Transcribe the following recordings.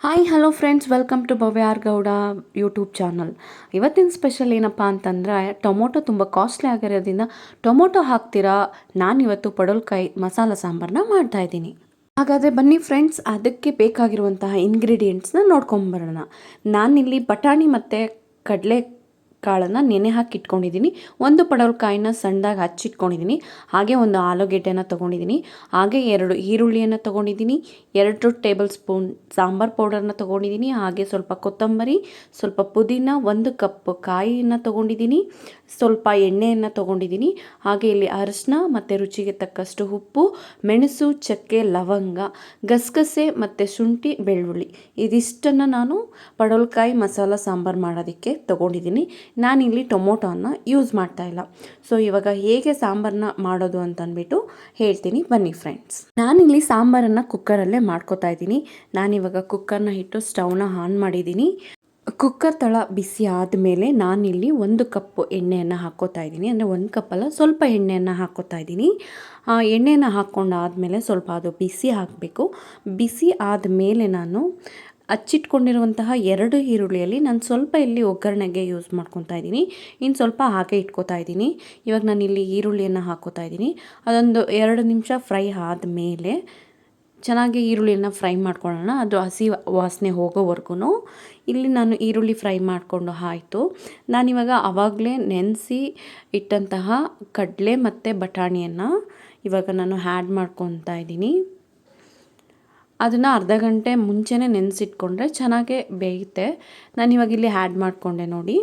Hi hello friends welcome to Bhavyar Gowda YouTube channel ಇವತ್ತಿನ special ಏನಪ್ಪ ಅಂತಂದರೆ, tomato ತುಂಬ ಕಾಸ್ಟ್ಲಿ ಆಗಿರೋದ್ರಿಂದ ಟೊಮೊಟೊ ಹಾಕ್ತೀರಾ? ನಾನಿವತ್ತು ಪಡೋಲ್ಕಾಯಿ ಮಸಾಲ ಸಾಂಬಾರನ್ನ ಮಾಡ್ತಾಯಿದ್ದೀನಿ ಹಾಗಾದರೆ ಬನ್ನಿ ಫ್ರೆಂಡ್ಸ್ ಅದಕ್ಕೆ ಬೇಕಾಗಿರುವಂತಹ ಇಂಗ್ರೀಡಿಯೆಂಟ್ಸ್ನ ನೋಡ್ಕೊಂಬರೋಣ ನಾನಿಲ್ಲಿ ಬಟಾಣಿ ಮತ್ತು ಕಡಲೆ ಕಾಳನ್ನು ನೆನೆ ಹಾಕಿ ಇಟ್ಕೊಂಡಿದ್ದೀನಿ. ಒಂದು ಪಡವಲಕಾಯಿನ ಸಣ್ಣದಾಗಿ ಹಚ್ಚಿಟ್ಕೊಂಡಿದ್ದೀನಿ ಹಾಗೆ ಒಂದು ಆಲೂಗೆಡ್ಡೆನ ತೊಗೊಂಡಿದ್ದೀನಿ. ಹಾಗೆ ಎರಡು ಈರುಳ್ಳಿಯನ್ನು ತೊಗೊಂಡಿದ್ದೀನಿ. ಎರಡು ಟೇಬಲ್ ಸ್ಪೂನ್ ಸಾಂಬಾರ್ ಪೌಡರ್ನ ತೊಗೊಂಡಿದ್ದೀನಿ. ಹಾಗೆ ಸ್ವಲ್ಪ ಕೊತ್ತಂಬರಿ, ಸ್ವಲ್ಪ ಪುದೀನ, ಒಂದು ಕಪ್ ಕಾಯಿಯನ್ನು ತೊಗೊಂಡಿದ್ದೀನಿ. ಸ್ವಲ್ಪ ಎಣ್ಣೆಯನ್ನು ತೊಗೊಂಡಿದ್ದೀನಿ. ಹಾಗೆ ಇಲ್ಲಿ ಅರಿಶಿನ ಮತ್ತು ರುಚಿಗೆ ತಕ್ಕಷ್ಟು ಉಪ್ಪು, ಮೆಣಸು, ಚಕ್ಕೆ, ಲವಂಗ, ಗಸಗಸೆ ಮತ್ತು ಶುಂಠಿ, ಬೆಳ್ಳುಳ್ಳಿ. ಇದಿಷ್ಟನ್ನು ನಾನು ಪಡವಲಕಾಯಿ ಮಸಾಲ ಸಾಂಬಾರು ಮಾಡೋದಕ್ಕೆ ತೊಗೊಂಡಿದ್ದೀನಿ. ನಾನಿಲ್ಲಿ ಟೊಮೊಟೊನ ಯೂಸ್ ಮಾಡ್ತಾ ಇಲ್ಲ. ಸೊ ಇವಾಗ ಹೇಗೆ ಸಾಂಬಾರನ್ನ ಮಾಡೋದು ಅಂತಂದ್ಬಿಟ್ಟು ಹೇಳ್ತೀನಿ. ಬನ್ನಿ ಫ್ರೆಂಡ್ಸ್ ನಾನಿಲ್ಲಿ ಸಾಂಬಾರನ್ನು ಕುಕ್ಕರಲ್ಲೇ ಮಾಡ್ಕೋತಾ ಇದ್ದೀನಿ. ನಾನಿವಾಗ ಕುಕ್ಕರ್ನ ಇಟ್ಟು ಸ್ಟವ್ನ ಆನ್ ಮಾಡಿದ್ದೀನಿ. ಕುಕ್ಕರ್ ತಳ ಬಿಸಿ ಆದಮೇಲೆ ನಾನಿಲ್ಲಿ ಒಂದು ಕಪ್ ಎಣ್ಣೆಯನ್ನು ಹಾಕೋತಾ ಇದ್ದೀನಿ. ಅಂದರೆ ಒಂದು ಕಪ್ಪಲ್ಲ, ಸ್ವಲ್ಪ ಎಣ್ಣೆಯನ್ನು ಹಾಕ್ಕೋತಾ ಇದ್ದೀನಿ. ಆ ಎಣ್ಣೆನ ಹಾಕ್ಕೊಂಡಾದಮೇಲೆ ಸ್ವಲ್ಪ ಅದು ಬಿಸಿ ಹಾಕಬೇಕು. ಬಿಸಿ ಆದಮೇಲೆ ನಾನು ಹಚ್ಚಿಟ್ಕೊಂಡಿರುವಂತಹ ಎರಡು ಈರುಳ್ಳಿಯಲ್ಲಿ ನಾನು ಸ್ವಲ್ಪ ಇಲ್ಲಿ ಒಗ್ಗರಣೆಗೆ ಯೂಸ್ ಮಾಡ್ಕೊತಾ ಇದ್ದೀನಿ. ಇನ್ನು ಸ್ವಲ್ಪ ಹಾಗೆ ಇಟ್ಕೋತಾ ಇದ್ದೀನಿ. ಇವಾಗ ನಾನು ಇಲ್ಲಿ ಈರುಳ್ಳಿಯನ್ನು ಹಾಕೋತಾ ಇದ್ದೀನಿ. ಅದೊಂದು ಎರಡು ನಿಮಿಷ ಫ್ರೈ ಆದಮೇಲೆ ಚೆನ್ನಾಗಿ ಈರುಳ್ಳಿಯನ್ನು ಫ್ರೈ ಮಾಡ್ಕೊಳ್ಳೋಣ. ಅದು ಹಸಿ ವಾಸನೆ ಹೋಗೋವರೆಗೂ ಇಲ್ಲಿ ನಾನು ಈರುಳ್ಳಿ ಫ್ರೈ ಮಾಡಿಕೊಂಡು ಆಯಿತು. ನಾನಿವಾಗ ಆವಾಗಲೇ ನೆನೆಸಿ ಇಟ್ಟಂತಹ ಕಡಲೆ ಮತ್ತು ಬಟಾಣಿಯನ್ನು ಇವಾಗ ನಾನು ಹ್ಯಾಡ್ ಮಾಡ್ಕೊತಾ ಇದ್ದೀನಿ. ಅದನ್ನು ಅರ್ಧ ಗಂಟೆ ಮುಂಚೆನೇ ನೆನೆಸಿಟ್ಕೊಂಡ್ರೆ ಚೆನ್ನಾಗೇ ಬೇಯುತ್ತೆ. ನಾನು ಇವಾಗ ಇಲ್ಲಿ ಆ್ಯಡ್ ಮಾಡಿಕೊಂಡೆ ನೋಡಿ.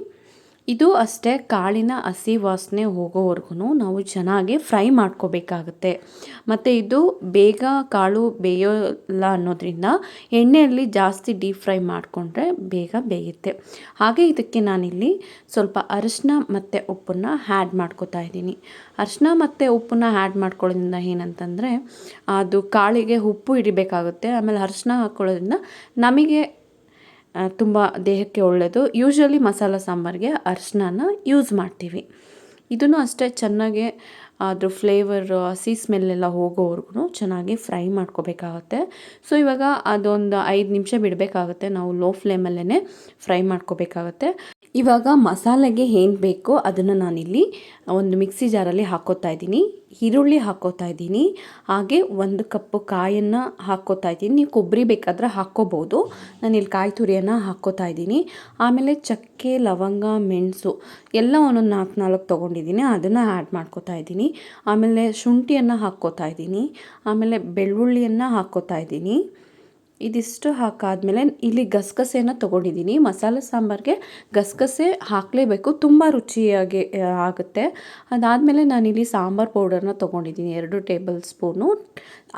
ಇದು ಅಷ್ಟೇ ಕಾಳಿನ ಹಸಿ ವಾಸನೆ ಹೋಗೋವರೆಗೂ ನಾವು ಚೆನ್ನಾಗಿ ಫ್ರೈ ಮಾಡ್ಕೋಬೇಕಾಗುತ್ತೆ. ಮತ್ತು ಇದು ಬೇಗ ಕಾಳು ಬೇಯೋಲ್ಲ ಅನ್ನೋದ್ರಿಂದ ಎಣ್ಣೆಯಲ್ಲಿ ಜಾಸ್ತಿ ಡೀಪ್ ಫ್ರೈ ಮಾಡಿಕೊಂಡ್ರೆ ಬೇಗ ಬೇಯುತ್ತೆ. ಹಾಗೆ ಇದಕ್ಕೆ ನಾನಿಲ್ಲಿ ಸ್ವಲ್ಪ ಅರಿಶಿನ ಮತ್ತು ಉಪ್ಪನ್ನು ಹ್ಯಾಡ್ ಮಾಡ್ಕೋತಾ ಇದ್ದೀನಿ. ಅರಿಶಿನ ಮತ್ತು ಉಪ್ಪನ್ನ ಹ್ಯಾಡ್ ಮಾಡ್ಕೊಳ್ಳೋದ್ರಿಂದ ಏನಂತಂದರೆ, ಅದು ಕಾಳಿಗೆ ಉಪ್ಪು ಹಿಡಿಬೇಕಾಗುತ್ತೆ. ಆಮೇಲೆ ಅರಿಶಿನ ಹಾಕ್ಕೊಳ್ಳೋದ್ರಿಂದ ನಮಗೆ ತುಂಬ ದೇಹಕ್ಕೆ ಒಳ್ಳೆಯದು ಯೂಶ್ವಲಿ ಮಸಾಲ ಸಾಂಬಾರಿಗೆ ಅರಿಶಿನ ಯೂಸ್ ಮಾಡ್ತೀವಿ. ಇದನ್ನು ಅಷ್ಟೇ ಚೆನ್ನಾಗಿ ಅದ್ರ ಫ್ಲೇವರ್ ಹಸಿ ಸ್ಮೆಲ್ಲೆಲ್ಲ ಹೋಗೋವರೆಗೂ ಚೆನ್ನಾಗಿ ಫ್ರೈ ಮಾಡ್ಕೋಬೇಕಾಗತ್ತೆ. ಸೊ ಇವಾಗ ಅದೊಂದು ಐದು ನಿಮಿಷ ಬಿಡಬೇಕಾಗುತ್ತೆ. ನಾವು ಲೋ ಫ್ಲೇಮಲ್ಲೇ ಫ್ರೈ ಮಾಡ್ಕೋಬೇಕಾಗತ್ತೆ. ಇವಾಗ ಮಸಾಲೆಗೆ ಏನು ಬೇಕೋ ಅದನ್ನು ನಾನಿಲ್ಲಿ ಒಂದು ಮಿಕ್ಸಿ ಜಾರಲ್ಲಿ ಹಾಕೋತಾ ಇದ್ದೀನಿ. ಈರುಳ್ಳಿ ಹಾಕೋತಾ ಇದ್ದೀನಿ. ಹಾಗೆ ಒಂದು ಕಪ್ಪು ಕಾಯನ್ನು ಹಾಕೋತಾ ಇದ್ದೀನಿ. ನೀವು ಕೊಬ್ಬರಿ ಬೇಕಾದರೆ ಹಾಕ್ಕೋಬೋದು. ನಾನಿಲ್ಲಿ ಕಾಯಿ ತುರಿಯನ್ನು ಹಾಕ್ಕೋತಾ ಇದ್ದೀನಿ. ಆಮೇಲೆ ಚಕ್ಕೆ, ಲವಂಗ, ಮೆಣಸು ಎಲ್ಲ ಒಂದೊಂದು ನಾಲ್ಕು ನಾಲ್ಕು ತೊಗೊಂಡಿದ್ದೀನಿ. ಅದನ್ನು ಆ್ಯಡ್ ಮಾಡ್ಕೋತಾ ಇದ್ದೀನಿ. ಆಮೇಲೆ ಶುಂಠಿಯನ್ನು ಹಾಕ್ಕೋತಾ ಇದ್ದೀನಿ. ಆಮೇಲೆ ಬೆಳ್ಳುಳ್ಳಿಯನ್ನು ಹಾಕ್ಕೋತಾ ಇದ್ದೀನಿ. ಇದಿಷ್ಟು ಹಾಕಾದಮೇಲೆ ಇಲ್ಲಿ ಗಸಗಸೆಯನ್ನು ತೊಗೊಂಡಿದ್ದೀನಿ. ಮಸಾಲೆ ಸಾಂಬಾರಿಗೆ ಗಸಗಸೆ ಹಾಕಲೇಬೇಕು. ತುಂಬ ರುಚಿಯಾಗಿ ಆಗುತ್ತೆ. ಅದಾದಮೇಲೆ ನಾನಿಲ್ಲಿ ಸಾಂಬಾರು ಪೌಡರ್ನ ತೊಗೊಂಡಿದ್ದೀನಿ. ಎರಡು ಟೇಬಲ್ ಸ್ಪೂನು.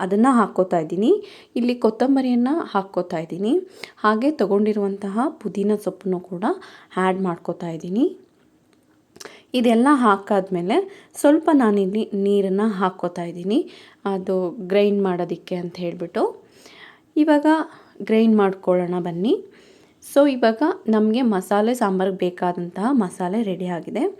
ಅದನ್ನು ಹಾಕ್ಕೋತಾ ಇದ್ದೀನಿ. ಇಲ್ಲಿ ಕೊತ್ತಂಬರಿಯನ್ನು ಹಾಕ್ಕೋತಾ ಇದ್ದೀನಿ. ಹಾಗೆ ತೊಗೊಂಡಿರುವಂತಹ ಪುದೀನ ಸೊಪ್ಪನ್ನು ಕೂಡ ಆ್ಯಡ್ ಮಾಡ್ಕೋತಾ ಇದ್ದೀನಿ. ಇದೆಲ್ಲ ಹಾಕಾದ್ಮೇಲೆ ಸ್ವಲ್ಪ ನಾನಿಲ್ಲಿ ನೀರನ್ನು ಹಾಕ್ಕೋತಾ ಇದ್ದೀನಿ. ಅದು ಗ್ರೈಂಡ್ ಮಾಡೋದಕ್ಕೆ ಅಂತ ಹೇಳಿಬಿಟ್ಟು. ಇವಾಗ ಗ್ರೈಂಡ್ ಮಾಡ್ಕೊಳ್ಳೋಣ ಬನ್ನಿ. ಸೊ, ಇವಾಗ ನಮಗೆ ಮಸಾಲೆ ಸಾಂಬಾರಿಗೆ ಬೇಕಾದಂತಹ ಮಸಾಲೆ ರೆಡಿ ಆಗಿದೆ.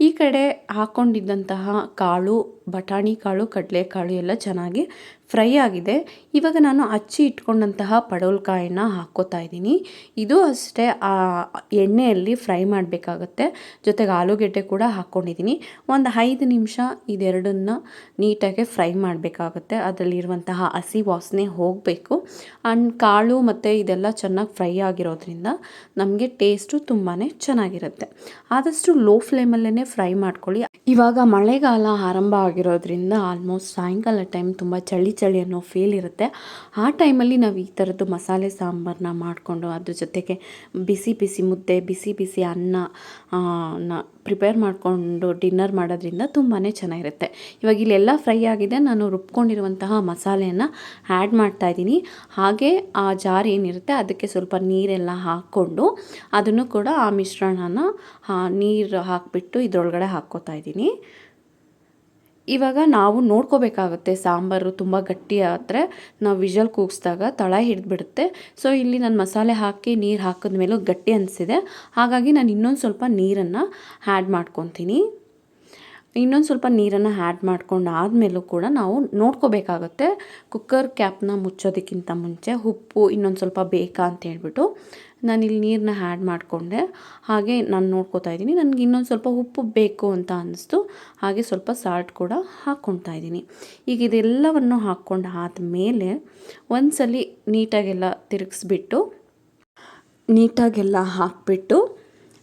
ಈ ಕಡೆ ಹಾಕ್ಕೊಂಡಿದ್ದಂತಹ ಕಾಳು, ಬಟಾಣಿ ಕಾಳು, ಕಡಲೆಕಾಳು ಎಲ್ಲ ಚೆನ್ನಾಗಿ ಫ್ರೈ ಆಗಿದೆ. ಇವಾಗ ನಾನು ಹಚ್ಚಿ ಇಟ್ಕೊಂಡಂತಹ ಪಡವಲಕಾಯಿನ ಹಾಕ್ಕೋತಾ ಇದ್ದೀನಿ. ಇದು ಅಷ್ಟೇ, ಆ, ಎಣ್ಣೆಯಲ್ಲಿ ಫ್ರೈ ಮಾಡಬೇಕಾಗತ್ತೆ. ಜೊತೆಗೆ ಆಲೂಗೆಡ್ಡೆ ಕೂಡ ಹಾಕ್ಕೊಂಡಿದ್ದೀನಿ. ಒಂದು ಐದು ನಿಮಿಷ ಇದೆರಡನ್ನ ನೀಟಾಗಿ ಫ್ರೈ ಮಾಡಬೇಕಾಗತ್ತೆ. ಅದರಲ್ಲಿರುವಂತಹ ಹಸಿ ವಾಸನೆ ಹೋಗಬೇಕು. ಆ್ಯಂಡ್ ಕಾಳು ಮತ್ತು ಇದೆಲ್ಲ ಚೆನ್ನಾಗಿ ಫ್ರೈ ಆಗಿರೋದ್ರಿಂದ ನಮಗೆ ಟೇಸ್ಟು ತುಂಬಾ ಚೆನ್ನಾಗಿರುತ್ತೆ. ಆದಷ್ಟು ಲೋ ಫ್ಲೇಮಲ್ಲೇ ಫ್ರೈ ಮಾಡ್ಕೊಳ್ಳಿ. ಇವಾಗ ಮಳೆಗಾಲ ಆರಂಭ ಆಗಿರೋದ್ರಿಂದ ಆಲ್ಮೋಸ್ಟ್ ಸಾಯಂಕಾಲ ಟೈಮ್ ತುಂಬ ಚಳಿ ಚಳಿ ಅನ್ನೋ ಫೀಲ್ ಇರುತ್ತೆ. ಆ ಟೈಮಲ್ಲಿ ನಾವು ಈ ಥರದ್ದು ಮಸಾಲೆ ಸಾಂಬಾರನ್ನ ಮಾಡಿಕೊಂಡು ಅದ್ರ ಜೊತೆಗೆ ಬಿಸಿ ಬಿಸಿ ಮುದ್ದೆ, ಬಿಸಿ ಬಿಸಿ ಅನ್ನ ನ ಪ್ರಿಪೇರ್ ಮಾಡಿಕೊಂಡು ಡಿನ್ನರ್ ಮಾಡೋದ್ರಿಂದ ತುಂಬಾ ಚೆನ್ನಾಗಿರುತ್ತೆ. ಇವಾಗ ಇಲ್ಲೆಲ್ಲ ಫ್ರೈ ಆಗಿದೆ, ನಾನು ರುಬ್ಕೊಂಡಿರುವಂತಹ ಮಸಾಲೆಯನ್ನು ಆ್ಯಡ್ ಮಾಡ್ತಾಯಿದ್ದೀನಿ ಹಾಗೆ ಆ ಜಾರ್ ಏನಿರುತ್ತೆ, ಅದಕ್ಕೆ ಸ್ವಲ್ಪ ನೀರೆಲ್ಲ ಹಾಕ್ಕೊಂಡು ಅದನ್ನು ಕೂಡ ಆ ಮಿಶ್ರಣನ ನೀರು ಹಾಕಿಬಿಟ್ಟು ಇದರೊಳಗಡೆ ಹಾಕ್ಕೋತಾ ಇದ್ದೀನಿ. ಇವಾಗ ನಾವು ನೋಡ್ಕೋಬೇಕಾಗುತ್ತೆ. ಸಾಂಬಾರು ತುಂಬ ಗಟ್ಟಿ ಆದರೆ ನಾವು ವಿಷಲ್ ಕೂಗಿಸಿದಾಗ ತಳ ಹಿಡಿದ್ಬಿಡುತ್ತೆ. ಸೊ ಇಲ್ಲಿ ನಾನು ಮಸಾಲೆ ಹಾಕಿ ನೀರು ಹಾಕಿದ ಮೇಲೂ ಗಟ್ಟಿ ಅನಿಸಿದೆ. ಹಾಗಾಗಿ ನಾನು ಇನ್ನೊಂದು ಸ್ವಲ್ಪ ನೀರನ್ನು ಆ್ಯಡ್ ಮಾಡ್ಕೊತೀನಿ. ಇನ್ನೊಂದು ಸ್ವಲ್ಪ ನೀರನ್ನು ಆ್ಯಡ್ ಮಾಡ್ಕೊಂಡು ಆದಮೇಲೂ ಕೂಡ ನಾವು ನೋಡ್ಕೋಬೇಕಾಗುತ್ತೆ. ಕುಕ್ಕರ್ ಕ್ಯಾಪ್ನ ಮುಚ್ಚೋದಕ್ಕಿಂತ ಮುಂಚೆ ಉಪ್ಪು ಇನ್ನೊಂದು ಸ್ವಲ್ಪ ಬೇಕಾ ಅಂತ ಹೇಳ್ಬಿಟ್ಟು ನಾನಿಲ್ಲಿ ನೀರನ್ನ ಆ್ಯಡ್ ಮಾಡಿಕೊಂಡೆ. ಹಾಗೆ ನಾನು ನೋಡ್ಕೋತಾ ಇದ್ದೀನಿ. ನನಗೆ ಇನ್ನೊಂದು ಸ್ವಲ್ಪ ಉಪ್ಪು ಬೇಕು ಅಂತ ಅನ್ನಿಸ್ತು ಹಾಗೆ ಸ್ವಲ್ಪ ಸಾಲ್ಟ್ ಕೂಡ ಹಾಕ್ಕೊಳ್ತಾ ಇದ್ದೀನಿ. ಈಗ ಇದೆಲ್ಲವನ್ನು ಹಾಕ್ಕೊಂಡು ಆದಮೇಲೆ ಒಂದ್ಸಲಿ ನೀಟಾಗೆಲ್ಲ ತಿರುಗಿಸ್ಬಿಟ್ಟು ನೀಟಾಗೆಲ್ಲ ಹಾಕಿಬಿಟ್ಟು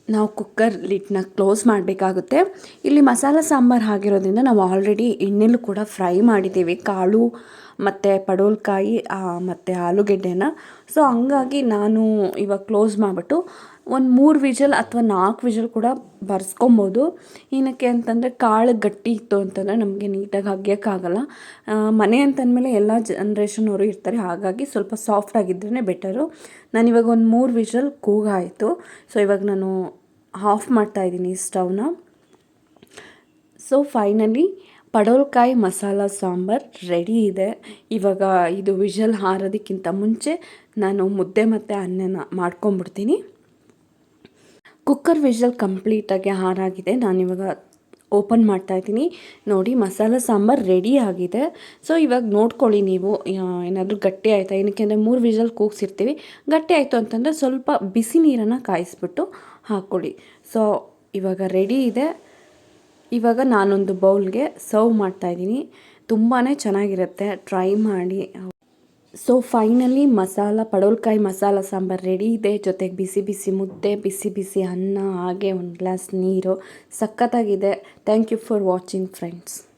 ನಾವು ಕುಕ್ಕರ್ ಲಿಟ್ನ ಕ್ಲೋಸ್ ಮಾಡಬೇಕಾಗುತ್ತೆ. ಇಲ್ಲಿ ಮಸಾಲ ಸಾಂಬಾರು ಆಗಿರೋದ್ರಿಂದ ನಾವು ಆಲ್ರೆಡಿ ಎಣ್ಣೆಲೂ ಕೂಡ ಫ್ರೈ ಮಾಡಿದ್ದೀವಿ. ಕಾಳು ಮತ್ತು ಪಡೋಲ್ಕಾಯಿ ಮತ್ತು ಆಲೂಗೆಡ್ಡೆನ. ಸೊ ಹಂಗಾಗಿ ನಾನು ಇವಾಗ ಕ್ಲೋಸ್ ಮಾಡಿಬಿಟ್ಟು ಒಂದು ಮೂರು ವಿಜಲ್ ಅಥವಾ ನಾಲ್ಕು ವಿಜಲ್ ಕೂಡ ಬರ್ಸ್ಕೊಬೋದು. ಏನಕ್ಕೆ ಅಂತಂದರೆ ಕಾಳು ಗಟ್ಟಿ ಇತ್ತು ಅಂತಂದರೆ ನಮಗೆ ನೀಟಾಗಿ ಅಗಿಯೋಕ್ಕಾಗಲ್ಲ. ಮನೆ ಅಂತಂದಮೇಲೆ ಎಲ್ಲ ಜನ್ರೇಷನವರು ಇರ್ತಾರೆ. ಹಾಗಾಗಿ ಸ್ವಲ್ಪ ಸಾಫ್ಟ್ ಆಗಿದ್ರೇ ಬೆಟರು ನಾನಿವಾಗ ಒಂದು ಮೂರು ವಿಷಲ್ ಕೂಗಾಯಿತು ಸೊ ಇವಾಗ ನಾನು ಆಫ್ ಮಾಡ್ತಾಯಿದ್ದೀನಿ ಸ್ಟವ್ನ ಸೊ ಫೈನಲಿ ಪಡೋಲ್ಕಾಯಿ ಮಸಾಲ ಸಾಂಬಾರ್ ರೆಡಿ ಇದೆ. ಇವಾಗ ಇದು ವಿಷಲ್ ಹಾರೋದಕ್ಕಿಂತ ಮುಂಚೆ ನಾನು ಮುದ್ದೆ ಮತ್ತು ಅನ್ನನ ಮಾಡ್ಕೊಂಬಿಡ್ತೀನಿ ಕುಕ್ಕರ್ ವಿಷಲ್ ಕಂಪ್ಲೀಟಾಗಿ ಹಾರಾಗಿದೆ. ನಾನಿವಾಗ ಓಪನ್ ಮಾಡ್ತಾ ಇದ್ದೀನಿ. ನೋಡಿ, ಮಸಾಲ ಸಾಂಬಾರು ರೆಡಿ ಆಗಿದೆ. ಸೊ, ಇವಾಗ ನೋಡ್ಕೊಳ್ಳಿ ನೀವು ಏನಾದರೂ ಗಟ್ಟಿ ಆಯಿತಾ? ಏನಕ್ಕೆ ಅಂದರೆ ಮೂರು ವಿಷಲ್ ಕೂಗ್ಸಿರ್ತೀವಿ. ಗಟ್ಟಿ ಆಯಿತು ಅಂತಂದರೆ ಸ್ವಲ್ಪ ಬಿಸಿ ನೀರನ್ನು ಕಾಯಿಸ್ಬಿಟ್ಟು ಹಾಕ್ಕೊಳ್ಳಿ ಸೊ, ಇವಾಗ ರೆಡಿ ಇದೆ. ಇವಾಗ ನಾನೊಂದು ಬೌಲ್ಗೆ ಸರ್ವ್ ಮಾಡ್ತಾಯಿದ್ದೀನಿ ತುಂಬಾ ಚೆನ್ನಾಗಿರುತ್ತೆ. ಟ್ರೈ ಮಾಡಿ. ಸೊ ಫೈನಲಿ ಮಸಾಲ ಪಡೋಲ್ಕಾಯಿ ಮಸಾಲ ಸಾಂಬಾರು ರೆಡಿ ಇದೆ. ಜೊತೆಗೆ ಬಿಸಿ ಬಿಸಿ ಮುದ್ದೆ, ಬಿಸಿ ಬಿಸಿ ಅನ್ನ, ಹಾಗೆ ಒಂದು ಗ್ಲಾಸ್ ನೀರು. ಸಖತ್ತಾಗಿದೆ. Thank you for watching friends